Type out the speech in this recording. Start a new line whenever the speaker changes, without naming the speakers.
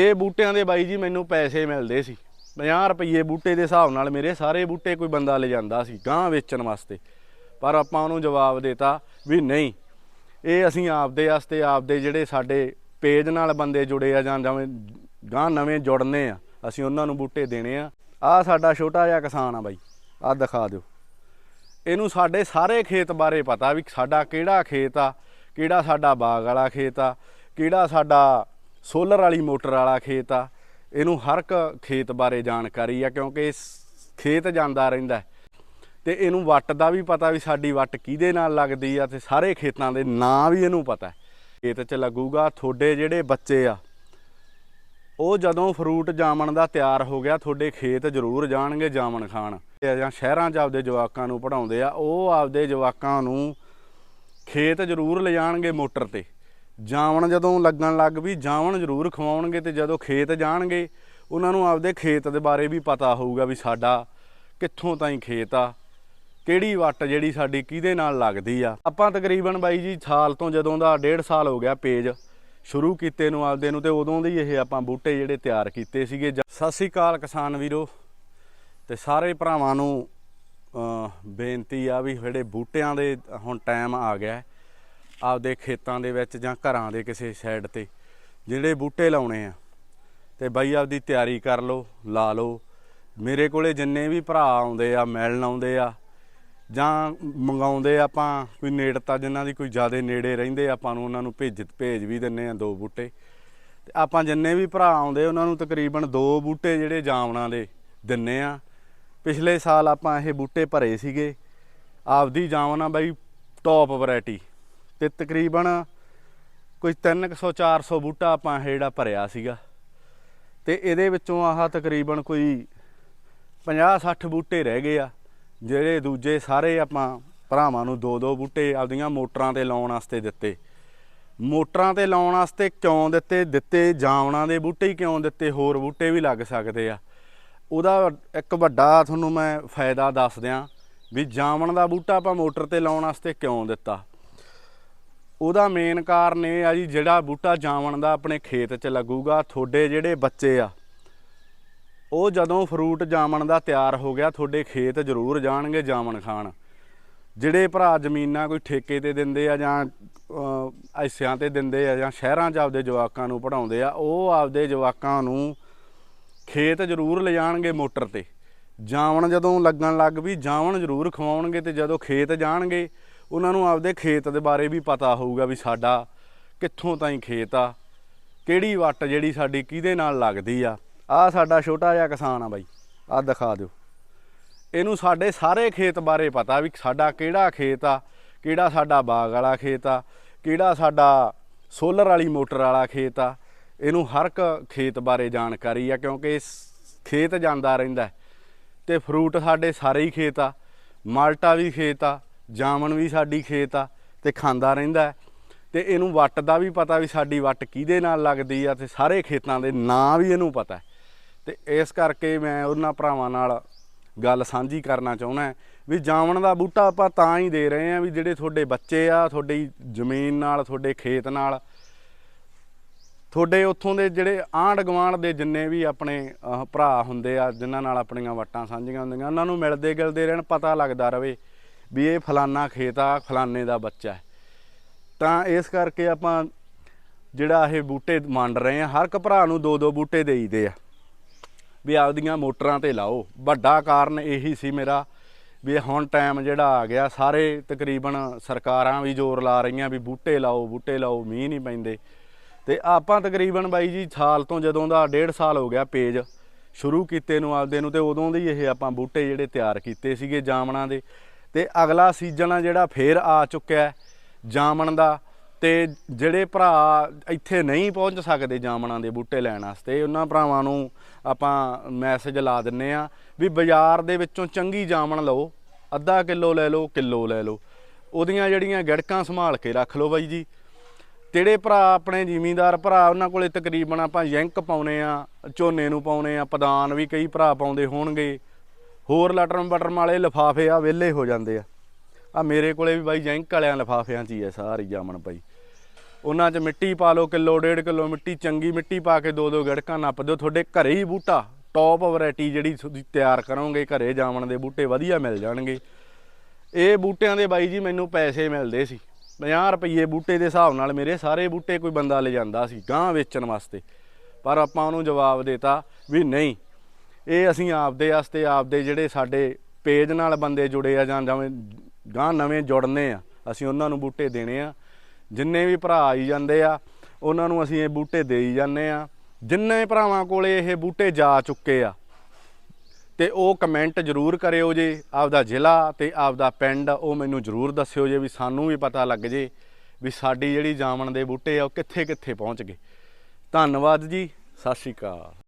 ਇਹ ਬੂਟਿਆਂ ਦੇ ਬਾਈ ਜੀ ਮੈਨੂੰ ਪੈਸੇ ਮਿਲਦੇ ਸੀ। 50 ਰੁਪਏ ਬੂਟੇ ਦੇ ਹਿਸਾਬ ਨਾਲ ਮੇਰੇ ਸਾਰੇ ਬੂਟੇ ਕੋਈ ਬੰਦਾ ਲੈ ਜਾਂਦਾ ਸੀ ਗਾਂ ਵੇਚਣ ਵਾਸਤੇ। ਪਰ ਆਪਾਂ ਉਹਨੂੰ ਜਵਾਬ ਦੇਤਾ ਵੀ ਨਹੀਂ, ਇਹ ਅਸੀਂ ਆਪਦੇ ਵਾਸਤੇ ਆਪਦੇ ਜਿਹੜੇ ਸਾਡੇ ਪੇਜ ਨਾਲ ਬੰਦੇ ਜੁੜੇ ਆ ਜਾਂ ਜਿਵੇਂ ਗਾਂ ਨਵੇਂ ਜੁੜਨੇ ਆ, ਅਸੀਂ ਉਹਨਾਂ ਨੂੰ ਬੂਟੇ ਦੇਣੇ ਆ। ਆ ਸਾਡਾ ਛੋਟਾ ਜਿਹਾ ਕਿਸਾਨ ਆ ਬਾਈ ਆ ਦਿਖਾ ਦਿਓ। ਇਹਨੂੰ ਸਾਡੇ ਸਾਰੇ ਖੇਤ ਬਾਰੇ ਪਤਾ ਵੀ ਸਾਡਾ ਕਿਹੜਾ ਖੇਤ ਆ, ਕਿਹੜਾ ਸਾਡਾ ਬਾਗ ਵਾਲਾ ਖੇਤ ਆ, ਕਿਹੜਾ ਸਾਡਾ ਸੋਲਰ ਵਾਲੀ ਮੋਟਰ ਵਾਲਾ ਖੇਤ ਆ। ਇਹਨੂੰ ਹਰ ਇੱਕ ਖੇਤ ਬਾਰੇ ਜਾਣਕਾਰੀ ਆ, ਕਿਉਂਕਿ ਇਸ ਖੇਤ ਜਾਂਦਾ ਰਹਿੰਦਾ ਹੈ। ਤੇ ਇਹਨੂੰ ਵੱਟ ਦਾ ਵੀ ਪਤਾ ਵੀ ਸਾਡੀ ਵੱਟ ਕਿਹਦੇ ਨਾਲ ਲੱਗਦੀ ਆ ਤੇ ਸਾਰੇ ਖੇਤਾਂ ਦੇ ਨਾਂ ਵੀ ਇਹਨੂੰ ਪਤਾ ਖੇਤ 'ਚ ਲੱਗੂਗਾ, ਤੁਹਾਡੇ ਜਿਹੜੇ ਬੱਚੇ ਆ, ਉਹ ਜਦੋਂ ਫਰੂਟ ਜਾਮਣ ਦਾ ਤਿਆਰ ਹੋ ਗਿਆ, ਤੁਹਾਡੇ ਖੇਤ ਜ਼ਰੂਰ ਜਾਣਗੇ ਜਾਮਣ ਖਾਣ। ਤੇ ਜਾਂ ਸ਼ਹਿਰਾਂ 'ਚ ਆਪਦੇ ਜਵਾਕਾਂ ਨੂੰ ਪੜਾਉਂਦੇ ਆ, ਉਹ ਆਪਦੇ ਜਵਾਕਾਂ ਨੂੰ ਖੇਤ ਜ਼ਰੂਰ ਲਿਜਾਣਗੇ ਮੋਟਰ ਤੇ। ਜਾਵਣ ਜਦੋਂ ਲੱਗਣ ਲੱਗ ਵੀ ਜਾਵਣ ਜ਼ਰੂਰ ਖਵਾਉਣਗੇ ਤੇ ਜਦੋਂ ਖੇਤ ਜਾਣਗੇ, ਉਹਨਾਂ ਨੂੰ ਆਪਦੇ ਖੇਤ ਦੇ ਬਾਰੇ ਵੀ ਪਤਾ ਹੋਊਗਾ ਵੀ ਸਾਡਾ ਕਿੱਥੋਂ ਤਾਈਂ ਖੇਤ ਆ, ਕਿਹੜੀ ਵੱਟ ਜਿਹੜੀ ਸਾਡੀ ਕਿਹਦੇ ਨਾਲ ਲੱਗਦੀ ਆ। ਆਪਾਂ ਤਕਰੀਬਨ ਬਾਈ ਜੀ ਸਾਲ ਤੋਂ ਜਦੋਂ ਦਾ ਡੇਢ ਸਾਲ ਹੋ ਗਿਆ ਪੇਜ ਸ਼ੁਰੂ ਕੀਤੇ ਨੂੰ ਆਪਦੇ ਨੂੰ ਤੇ ਉਦੋਂ ਦੇ ਇਹ ਆਪਾਂ ਬੂਟੇ ਜਿਹੜੇ ਤਿਆਰ ਕੀਤੇ ਸੀਗੇ। ਜ- ਸਤਿ ਸ੍ਰੀ ਅਕਾਲ ਕਿਸਾਨ ਵੀਰੋ, ਤੇ ਸਾਰੇ ਭਰਾਵਾਂ ਨੂੰ ਬੇਨਤੀ ਆ ਵੀ ਜਿਹੜੇ ਬੂਟਿਆਂ ਦੇ ਹੁਣ ਟਾਈਮ ਆ ਗਿਆ ਆਪਦੇ ਖੇਤਾਂ ਦੇ ਵਿੱਚ ਜਾਂ ਘਰਾਂ ਦੇ ਕਿਸੇ ਸਾਈਡ ਤੇ ਜਿਹੜੇ ਬੂਟੇ ਲਾਉਣੇ ਆ, ਤੇ ਬਾਈ ਆਪਦੀ ਤਿਆਰੀ ਕਰ ਲਓ, ਲਾ ਲਓ। ਮੇਰੇ ਕੋਲੇ ਜਿੰਨੇ ਵੀ ਭਰਾ ਆਉਂਦੇ ਆ, ਮਿਲਣ ਆਉਂਦੇ ਆ, ਜਾਂ ਮੰਗਾਉਂਦੇ ਆਪਾਂ, ਕੋਈ ਨੇੜਤਾ ਜਿਨ੍ਹਾਂ ਦੀ ਕੋਈ ਜ਼ਿਆਦਾ ਨੇੜੇ ਰਹਿੰਦੇ, ਆਪਾਂ ਨੂੰ ਉਹਨਾਂ ਨੂੰ ਭੇਜ ਭੇਜ ਵੀ ਦਿੰਨੇ ਆ ਦੋ ਬੂਟੇ। ਤੇ ਆਪਾਂ ਜਿੰਨੇ ਵੀ ਭਰਾ ਆਉਂਦੇ, ਉਹਨਾਂ ਨੂੰ ਤਕਰੀਬਨ ਦੋ ਬੂਟੇ ਜਿਹੜੇ ਜਾਮਣਾਂ ਦੇ ਦਿੰਨੇ ਆ। ਪਿਛਲੇ ਸਾਲ ਆਪਾਂ ਇਹ ਬੂਟੇ ਭਰੇ ਸੀਗੇ, ਆਪਦੀ ਜਾਮਣਾ ਬਾਈ ਟੌਪ ਵੈਰਾਈਟੀ ਤੇ ਤਕਰੀਬਨ ਕੋਈ 300 400 ਬੂਟਾ ਆਪਾਂ ਇਹ ਜਿਹੜਾ ਭਰਿਆ ਸੀਗਾ। ਤੇ ਇਹਦੇ ਵਿੱਚੋਂ ਆਹ ਤਕਰੀਬਨ ਕੋਈ 50 60 ਬੂਟੇ ਰਹਿ ਗਏ ਆ, ਜਿਹੜੇ ਦੂਜੇ ਸਾਰੇ ਆਪਾਂ ਭਰਾਵਾਂ ਨੂੰ ਦੋ ਦੋ ਬੂਟੇ ਆਪਦੀਆਂ ਮੋਟਰਾਂ ਤੇ ਲਾਉਣ ਵਾਸਤੇ ਦਿੱਤੇ। ਮੋਟਰਾਂ ਤੇ ਲਾਉਣ ਵਾਸਤੇ ਕਿਉਂ ਦਿੱਤੇ? ਦਿੱਤੇ ਜਾਮਣਾਂ ਦੇ ਬੂਟੇ ਹੀ ਕਿਉਂ ਦਿੱਤੇ? ਹੋਰ ਬੂਟੇ ਵੀ ਲੱਗ ਸਕਦੇ ਆ। ਉਹਦਾ ਇੱਕ ਵੱਡਾ ਤੁਹਾਨੂੰ ਮੈਂ ਫਾਇਦਾ ਦੱਸ ਦਿਆਂ ਵੀ ਜਾਵਣ ਦਾ ਬੂਟਾ ਆਪਾਂ ਮੋਟਰ ਤੇ ਲਾਉਣ ਵਾਸਤੇ ਕਿਉਂ ਦਿੱਤਾ? ਉਹਦਾ ਮੇਨ ਕਾਰਨ ਇਹ ਆ ਜੀ ਜਿਹੜਾ ਬੂਟਾ ਜਾਮਣ ਦਾ ਆਪਣੇ ਖੇਤ 'ਚ ਲੱਗੂਗਾ ਤੁਹਾਡੇ ਜਿਹੜੇ ਬੱਚੇ ਆ ਉਹ ਜਦੋਂ ਫਰੂਟ ਜਾਮਣ ਦਾ ਤਿਆਰ ਹੋ ਗਿਆ ਤੁਹਾਡੇ ਖੇਤ ਜ਼ਰੂਰ ਜਾਣਗੇ ਜਾਮਣ ਖਾਣ। ਜਿਹੜੇ ਭਰਾ ਜ਼ਮੀਨਾਂ ਕੋਈ ਠੇਕੇ ਤੇ ਦਿੰਦੇ ਆ ਜਾਂ ਅਹ, ਹਿੱਸਿਆਂ ਤੇ ਦਿੰਦੇ ਆ ਜਾਂ ਸ਼ਹਿਰਾਂ 'ਚ ਆਪਦੇ ਜਵਾਕਾਂ ਨੂੰ ਪੜਾਉਂਦੇ ਆ ਉਹ ਆਪਦੇ ਜਵਾਕਾਂ ਨੂੰ ਖੇਤ ਜ਼ਰੂਰ ਲਿਜਾਣਗੇ ਮੋਟਰ ਤੇ। ਜਾਵਣ ਜਦੋਂ ਲੱਗਣ ਲੱਗ ਵੀ ਜਾਵਣ ਜ਼ਰੂਰ ਖਵਾਉਣਗੇ ਤੇ ਜਦੋਂ ਖੇਤ ਜਾਣਗੇ ਉਹਨਾਂ ਨੂੰ ਆਪਦੇ ਖੇਤ ਦੇ ਬਾਰੇ ਵੀ ਪਤਾ ਹੋਊਗਾ ਵੀ ਸਾਡਾ ਕਿੱਥੋਂ ਤਾਈਂ ਖੇਤ ਆ, ਕਿਹੜੀ ਵੱਟ ਜਿਹੜੀ ਸਾਡੀ ਕਿਹਦੇ ਨਾਲ ਲੱਗਦੀ ਆ ਆ ਸਾਡਾ ਛੋਟਾ ਜਿਹਾ ਕਿਸਾਨ ਆ ਬਾਈ ਆ ਦਿਖਾ ਦਿਓ ਇਹਨੂੰ ਸਾਡੇ ਸਾਰੇ ਖੇਤ ਬਾਰੇ ਪਤਾ ਵੀ ਸਾਡਾ ਕਿਹੜਾ ਖੇਤ ਆ, ਕਿਹੜਾ ਸਾਡਾ ਬਾਗ ਵਾਲਾ ਖੇਤ ਆ, ਕਿਹੜਾ ਸਾਡਾ ਸੋਲਰ ਵਾਲੀ ਮੋਟਰ ਵਾਲਾ ਖੇਤ ਆ ਇਹਨੂੰ ਹਰ ਇੱਕ ਖੇਤ ਬਾਰੇ ਜਾਣਕਾਰੀ ਆ, ਕਿਉਂਕਿ ਖੇਤ ਜਾਂਦਾ ਰਹਿੰਦਾ ਹੈ। ਤੇ ਫਰੂਟ ਸਾਡੇ ਸਾਰੇ ਹੀ ਖੇਤ ਆ, ਮਾਲਟਾ ਵੀ ਖੇਤ ਆ ਜਾਮਣ ਵੀ ਸਾਡੀ ਖੇਤ ਆ ਤੇ ਖਾਂਦਾ ਰਹਿੰਦਾ ਹੈ। ਤੇ ਇਹਨੂੰ ਵੱਟ ਦਾ ਵੀ ਪਤਾ ਵੀ ਸਾਡੀ ਵੱਟ ਕਿਹਦੇ ਨਾਲ ਲੱਗਦੀ ਆ ਤੇ ਸਾਰੇ ਖੇਤਾਂ ਦੇ ਨਾਂ ਵੀ ਇਹਨੂੰ ਪਤਾ ਹੈ। ਤੇ ਇਸ ਕਰਕੇ ਮੈਂ ਉਹਨਾਂ ਭਰਾਵਾਂ ਨਾਲ ਗੱਲ ਸਾਂਝੀ ਕਰਨਾ ਚਾਹੁੰਦਾ ਵੀ ਜਾਮਣ ਦਾ ਬੂਟਾ ਆਪਾਂ ਤਾਂ ਹੀ ਦੇ ਰਹੇ ਆ ਵੀ ਜਿਹੜੇ ਤੁਹਾਡੇ ਬੱਚੇ ਆ, ਤੁਹਾਡੀ ਜ਼ਮੀਨ ਨਾਲ, ਤੁਹਾਡੇ ਖੇਤ ਨਾਲ, ਤੁਹਾਡੇ ਉੱਥੋਂ ਦੇ ਜਿਹੜੇ ਆਂਢ ਗੁਆਂਢ ਦੇ ਜਿੰਨੇ ਵੀ ਆਪਣੇ ਭਰਾ ਹੁੰਦੇ ਆ, ਜਿਨ੍ਹਾਂ ਨਾਲ ਆਪਣੀਆਂ ਵਟਾਂ ਸਾਂਝੀਆਂ ਹੁੰਦੀਆਂ, ਉਹਨਾਂ ਨੂੰ ਮਿਲਦੇ ਗਿਲਦੇ ਰਹਿਣ, ਪਤਾ ਲੱਗਦਾ ਰਵੇ ਵੀ ਇਹ ਫਲਾਨਾ ਖੇਤ ਆ, ਫਲਾਨੇ ਦਾ ਬੱਚਾ ਹੈ। ਤਾਂ ਇਸ ਕਰਕੇ ਆਪਾਂ ਜਿਹੜਾ ਇਹ ਬੂਟੇ ਵੰਡ ਰਹੇ ਆ ਹਰ ਇੱਕ ਭਰਾ ਨੂੰ ਦੋ ਦੋ ਬੂਟੇ ਦੇਈਦੇ ਆ। ਵੀ ਆਪਦੀਆਂ ਮੋਟਰਾਂ ਤੇ ਲਾਓ। ਵੱਡਾ ਕਾਰਨ ਇਹੀ ਸੀ ਮੇਰਾ ਵੀ ਹੁਣ ਟਾਈਮ ਜਿਹੜਾ ਆ ਗਿਆ, ਸਾਰੇ ਤਕਰੀਬਨ ਸਰਕਾਰਾਂ ਵੀ ਜ਼ੋਰ ਲਾ ਰਹੀਆਂ ਵੀ ਬੂਟੇ ਲਾਓ ਬੂਟੇ ਲਾਓ, ਮੀਂਹ ਨਹੀਂ ਪੈਂਦੇ। ਤੇ ਆਪਾਂ ਤਕਰੀਬਨ ਬਾਈ ਜੀ ਸਾਲ ਤੋਂ ਜਦੋਂ ਦਾ ਡੇਢ ਸਾਲ ਹੋ ਗਿਆ ਪੇਜ ਸ਼ੁਰੂ ਕੀਤੇ ਨੂੰ ਆਪਦੇ ਨੂੰ, ਤੇ ਉਦੋਂ ਦੀ ਇਹ ਆਪਾਂ ਬੂਟੇ ਜਿਹੜੇ ਤਿਆਰ ਕੀਤੇ ਸੀਗੇ ਜਾਮਣਾ ਦੇ। ਤੇ ਅਗਲਾ ਸੀਜ਼ਨ ਆ ਜਿਹੜਾ ਫੇਰ ਆ ਚੁੱਕਿਆ ਜਾਮਣ ਦਾ। ਤੇ ਜਿਹੜੇ ਭਰਾ ਇੱਥੇ ਨਹੀਂ ਪਹੁੰਚ ਸਕਦੇ ਜਾਮਣਾਂ ਦੇ ਬੂਟੇ ਲੈਣ ਵਾਸਤੇ, ਉਹਨਾਂ ਭਰਾਵਾਂ ਨੂੰ ਆਪਾਂ ਮੈਸੇਜ ਲਾ ਦਿੰਨੇ ਆ ਵੀ ਬਾਜ਼ਾਰ ਦੇ ਵਿੱਚੋਂ ਚੰਗੀ ਜਾਮਣ ਲਓ, ਅੱਧਾ ਕਿਲੋ ਲੈ ਲਓ, ਕਿਲੋ ਲੈ ਲਓ। ਉਹਦੀਆਂ ਜਿਹੜੀਆਂ ਗੜਕਾਂ ਸੰਭਾਲ ਕੇ ਰੱਖ ਲਓ ਬਾਈ ਜੀ। ਜਿਹੜੇ ਭਰਾ ਆਪਣੇ ਜ਼ਿਮੀਂਦਾਰ ਭਰਾ, ਉਹਨਾਂ ਕੋਲੇ ਤਕਰੀਬਨ ਆਪਾਂ ਯੈਂਕ ਪਾਉਨੇ ਆ, ਝੋਨੇ ਨੂੰ ਪਾਉਨੇ ਆ, ਪਦਾਨ ਵੀ ਕਈ ਭਰਾ ਪਾਉਂਦੇ ਹੋਣਗੇ। ਹੋਰ ਲਟਰਮ ਬਟਰਮ ਵਾਲੇ ਲਿਫਾਫੇ ਆ ਵਿਹਲੇ ਹੋ ਜਾਂਦੇ ਆ। ਆ ਮੇਰੇ ਕੋਲੇ ਵੀ ਬਾਈ ਜੈਂਕ ਵਾਲਿਆਂ ਲਿਫਾਫਿਆਂ 'ਚ ਹੀ ਆ ਸਾਰੀ ਜਾਮਣ ਬਾਈ। ਉਹਨਾਂ 'ਚ ਮਿੱਟੀ ਪਾ ਲਓ ਕਿਲੋ, ਡੇਢ ਕਿਲੋ ਮਿੱਟੀ, ਚੰਗੀ ਮਿੱਟੀ ਪਾ ਕੇ ਦੋ ਦੋ ਗੜਕਾਂ ਨੱਪ ਦਿਓ। ਤੁਹਾਡੇ ਘਰੇ ਹੀ ਬੂਟਾ ਟੌਪ ਵੈਰਾਈਟੀ ਜਿਹੜੀ ਤੁਸੀਂ ਤਿਆਰ ਕਰੋਗੇ, ਘਰੇ ਜਾਮਣ ਦੇ ਬੂਟੇ ਵਧੀਆ ਮਿਲ ਜਾਣਗੇ। ਇਹ ਬੂਟਿਆਂ ਦੇ ਬਾਈ ਜੀ ਮੈਨੂੰ ਪੈਸੇ ਮਿਲਦੇ ਸੀ। 50 ਰੁਪਏ ਬੂਟੇ ਦੇ ਹਿਸਾਬ ਨਾਲ ਮੇਰੇ ਸਾਰੇ ਬੂਟੇ ਕੋਈ ਬੰਦਾ ਲੈ ਜਾਂਦਾ ਸੀ ਗਾਂ ਵੇਚਣ ਵਾਸਤੇ। ਪਰ ਆਪਾਂ ਉਹਨੂੰ ਜਵਾਬ ਦੇਤਾ ਵੀ ਨਹੀਂ ਇਹ ਅਸੀਂ ਆਪਦੇ ਵਾਸਤੇ ਆਪਦੇ ਜਿਹੜੇ ਸਾਡੇ ਪੇਜ ਨਾਲ ਬੰਦੇ ਜੁੜੇ ਆ ਜਾਂ ਜਿਵੇਂ ਗਾਂ ਨਵੇਂ ਜੁੜਨੇ ਆ, ਅਸੀਂ ਉਹਨਾਂ ਨੂੰ ਬੂਟੇ ਦੇਣੇ ਆ। ਜਿੰਨੇ ਵੀ ਭਰਾ ਆਈ ਜਾਂਦੇ ਆ, ਉਹਨਾਂ ਨੂੰ ਅਸੀਂ ਇਹ ਬੂਟੇ ਦੇਈ ਜਾਂਦੇ ਆ। ਜਿੰਨੇ ਭਰਾਵਾਂ ਕੋਲੇ ਇਹ ਬੂਟੇ ਜਾ ਚੁੱਕੇ ਆ, ਤੇ ਉਹ ਕਮੈਂਟ ਜ਼ਰੂਰ ਕਰਿਓ ਜੇ, ਆਪਦਾ ਜ਼ਿਲ੍ਹਾ ਤੇ ਆਪਦਾ ਪਿੰਡ, ਉਹ ਮੈਨੂੰ ਜ਼ਰੂਰ ਦੱਸਿਓ ਜੇ ਵੀ ਸਾਨੂੰ ਵੀ ਪਤਾ ਲੱਗ ਜੇ ਵੀ ਸਾਡੀ ਜਿਹੜੀ ਜਾਮਣ ਦੇ ਬੂਟੇ ਆ, ਉਹ ਕਿੱਥੇ ਕਿੱਥੇ ਪਹੁੰਚ ਗਏ। ਧੰਨਵਾਦ ਜੀ, ਸਤਿ ਸ਼੍ਰੀ ਅਕਾਲ।